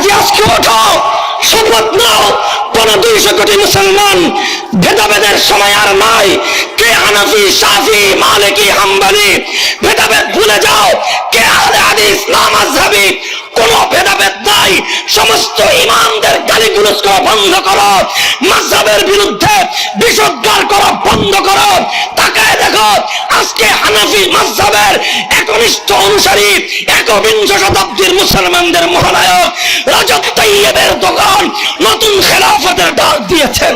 কাজে আজকে ওঠো, শপথ নাও। কোন দুইশো কোটি মুসলমান ভেদাভেদের সময় আর নাই। কে হানাফি, সাফি, মালিকি, হাম্বালি, ভেদাভেদ ভুলে যাও। কে আহলে হাদিস, না মাযহাবি, কোন ভেদাভেদ নাই। সমস্ত ইমানদের গালিগুলোজ করা বন্ধ করো। মাযহাবের বিরুদ্ধে বিষোদ্গার করা বন্ধ করো। আজকে হানাফি একনিষ্ঠ অনুসারী, একবিংশ শতাব্দীর মুসলমানদের মহানায়ক রজত দোকান নতুন খেলাফতের ডাক দিয়েছেন।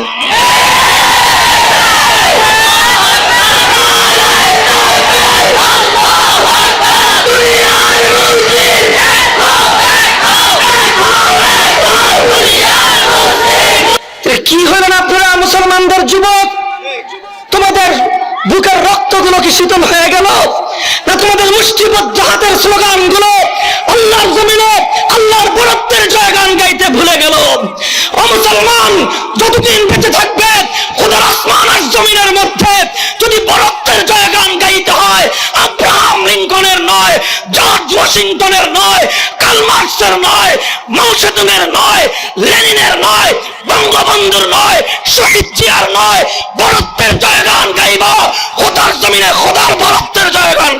কি হলেন আপনারা মুসলমানদের যুবক? বুকের রক্তগুলো কি শীতল হয়ে গেল? না তোমাদের হাতের স্লোগানগুলো আল্লাহর জমিনে, আল্লাহর বরত্বের জয়গান গাইতে ভুলে গেল। ও মুসলমান, যতদিন বেঁচে থাকবে, খোদার আসমান আর জমিনের মধ্যে যদি বরত্বের গাইতে হয়, আব্রাহাম লিঙ্কনের নয়, জর্জ ওয়াশিংটনের নয় কালমার্কসের নয় মাউসেতুনের নয়, লেনিনের নয়, বঙ্গবন্ধুর নয়, শহীদ জিয়ার নয়, বরত্বের জয়গান জমিনে খোদার বরত্বের জয়গান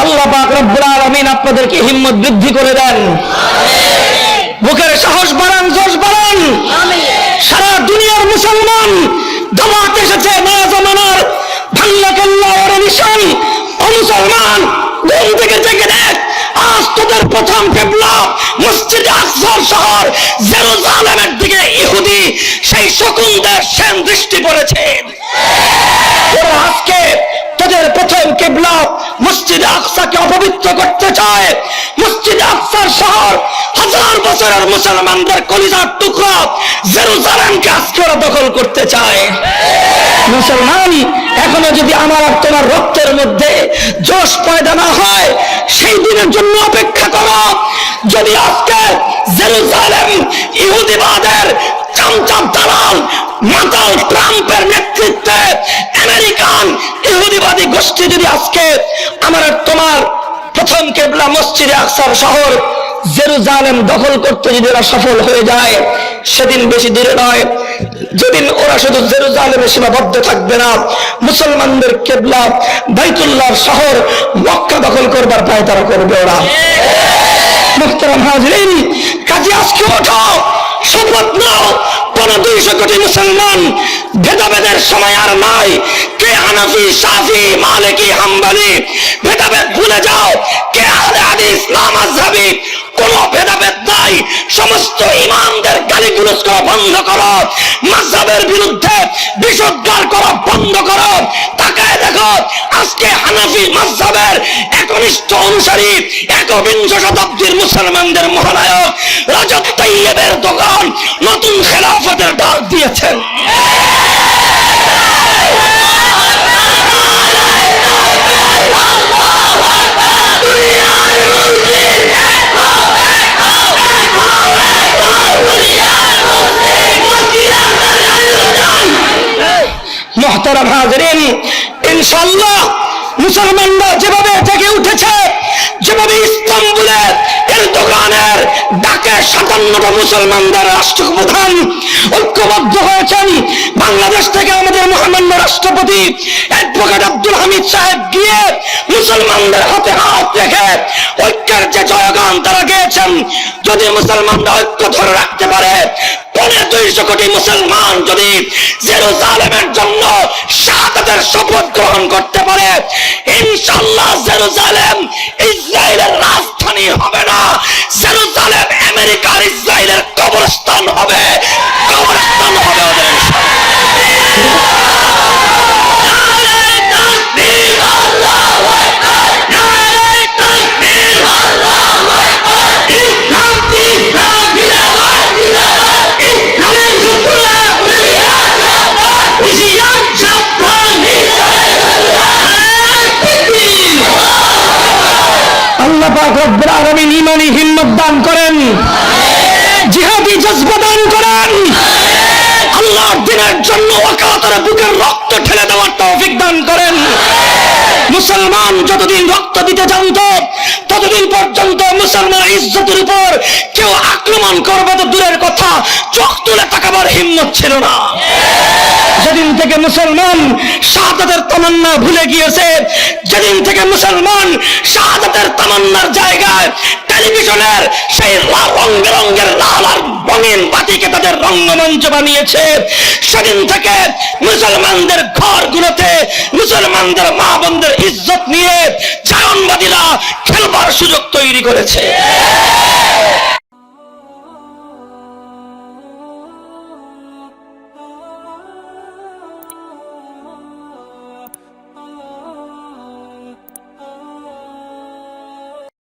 আল্লাহ পাক রব্বুল আলামিন আপনাদেরকে হিম্মত বৃদ্ধি করে দেন বুকের সাহস বাড়ান জোশ বাড়ান সারা দুনিয়ার মুসলমান দাওয়াত এসেছে নয়া জামানার ভাল্লা কাল্লা ওর নিশান ও মুসলমান ঘুম থেকে জেগে দেখ আজ প্রথম বিপ্লব মসজিদ আকসার শহর, জেরুজালেমের দিকে ইহুদি, সেই শকুনদের সেন দৃষ্টি পড়েছে। আজকে তোদের প্রথম কেবলা মসজিদ আকসাকে অপবিত্র করতে চায়। মসজিদ আকসার শহর হাজার বছরের মুসলমানদের কলিজার টুকরা জেরুজালেমকে আজকে ওরা দখল করতে চায়। মুসলমান এখনও যদি আমার আর তোমার রক্তের মধ্যে জোশ পয়দা না হয়, সেই দিনের জন্য অপেক্ষা করো। যদি আজকে জেরুজালেম ইহুদিবাদের চামচাম দালাল মাতাল ট্রাম্পের নেতৃত্বে আমেরিকান ইহুদিবাদী গোষ্ঠী যদি আজকে আমার তোমার প্রথম কেবলা মসজিদে আকসার শহর জেরুজালেম দখল করতে যদি ওরা সফল হয়ে যায়, সেদিন বেশি দূরে নয়। যেদিন ওরা শুধু জেরুজালেমে সীমাবদ্ধ থাকবে না, মুসলমানদের কেবলা বাইতুল্লাহ শহর মক্কা দখল করবার পায় তারা করবে ওরা। মুখতারাম হাজরিন, কাজে আজকে ওঠো শপথ নাও। পনেরো দুইশো কোটি মুসলমান ভেদাভেদের সময় আর নাই। কে হানাফি সাফি মালিকি, হাম্বালি, ভেদাভেদ ভুলে যাও। কে আহলে হাদিস না মাযহাবি, কোন ভেদাভেদ নাই। সমস্ত ইমানদের গালিগুলোজ করা বন্ধ করো। মাযহাবের বিরুদ্ধে বিষোদ্গার করা বন্ধ করো। তাকায় দেখো, আজকে হানাফি মাযহাবের একনিষ্ঠ অনুসারী, একবিংশ শতাব্দীর মুসলমানদের মহানায়ক রাজত তাইয়েবের দোকান নতুন খেলাফতের ডাক দিয়েছেন। মহতারাম হাজরিন। ইনশাল্লাহ মুসলমানরা যেভাবে জেগে উঠেছে, যেভাবে ইস্তাম্বুলের এর দোকানের ডাকে সাতান্নটা মুসলমানদের রাষ্ট্রপ্রধান ঐক্যবদ্ধ হয়েছেন। বাংলাদেশ থেকে আমাদের মহামান্য রাষ্ট্রপতি অ্যাডভোকেট আব্দুল হামিদ সাহেব গিয়ে মুসলমানদের হাতে হাত রেখে ঐক্যের যে জয়গান তারা গেয়েছেন, যদি মুসলমানরা ঐক্য ধরে রাখতে পারে মুসলমান যদি জন্য শাহাদাতের শপথ গ্রহণ করতে পারে ইনশাল্লাহ জেরুজালেম ইসরায়েলের রাজধানী হবে না। জেরুজালেম আমেরিকার ইসরায়েলের কবরস্থান হবে। কবরস্থান হবে দিনের জন্য ওকালতের বুকের রক্ত ঠেলে দেওয়ার তৌফিক দান করেন। মুসলমান যতদিন রক্ত দিতে জানত, ততদিন পর্যন্ত মুসলমান ইজ্জতের উপর কেউ আক্রমণ করবে তো দূরের কথা, চোখ তুলে তাকাবার হিম্মত ছিল না। যেদিন থেকে মুসলমান শাহাদাতের তামান্না ভুলে গিয়েছে, যেদিন থেকে মুসলমান শাহাদাতের তামান্নার জায়গায় টেলিভিশনের সেই রং বেরঙ্গের লাল আর রঙের বাতিকে তাদের রঙ্গমঞ্চ বানিয়েছে। সেদিন থেকে মুসলমানদের ঘরগুলোতে মুসলমানদের মা বোনদের ইজ্জত নিয়ে জায়নবাদীরা খেলবার সুযোগ তৈরি করেছে।